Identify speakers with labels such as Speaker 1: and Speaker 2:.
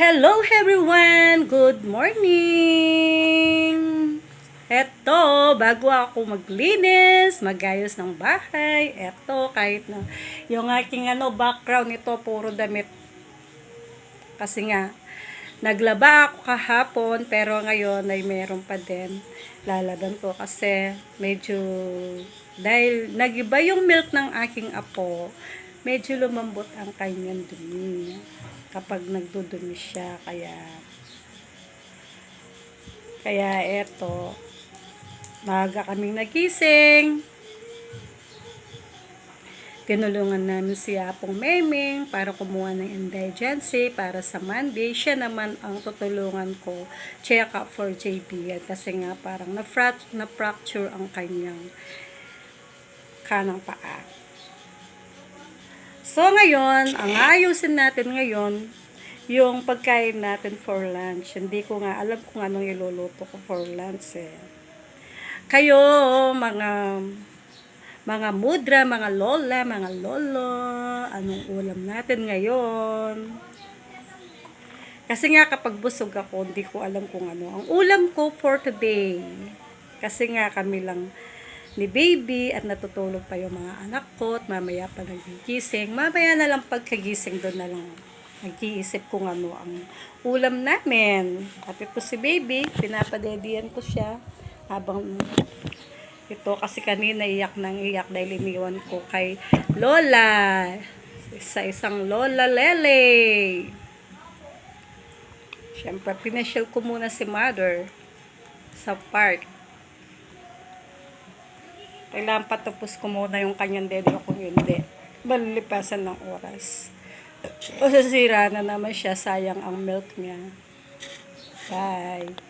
Speaker 1: Hello everyone! Good morning! Eto, bago ako maglinis, magayos ng bahay, eto, kahit na yung aking ano, background nito, puro damit. Kasi nga, naglaba ako kahapon, pero ngayon ay meron pa din. Lalaban ko kasi medyo, dahil nagiba yung milk ng aking apo, medyo lumambot ang kanyang dumi kapag nagdudumi siya kaya kaya eto maaga kaming nagising tinulungan namin si Apong Meming para kumuha ng indigency para sa Monday. Siya naman ang tutulungan ko check up for JB kasi nga parang na-fract- na-fracture ang kanyang kanang paa. So ngayon, ang ayusin natin ngayon, yung pagkain natin for lunch. Hindi ko nga alam kung anong iluluto ko for lunch eh. Kayo, mga mga mudra, mga lola, mga lolo, anong ulam natin ngayon? Kasi nga kapag busog ako, hindi ko alam kung ano. Ang ulam ko for today, kasi nga kami lang ni baby at natutulog pa yung mga anak ko at mamaya pa nagigising. Mamaya na lang pagkagising doon na lang nag-iisip kung ano ang ulam namin. At ito si baby, pinapadedian ko siya habang ito kasi kanina iyak nang iyak dahil iniwan ko kay Lola. Sa isang Lola Lele. Siyempre, pinasyal ko muna si mother sa park. Kailangan patapos ko muna yung kanyang dede kung hindi. Malilipasan ng oras. O sasira na naman siya, sayang ang milk niya. Bye.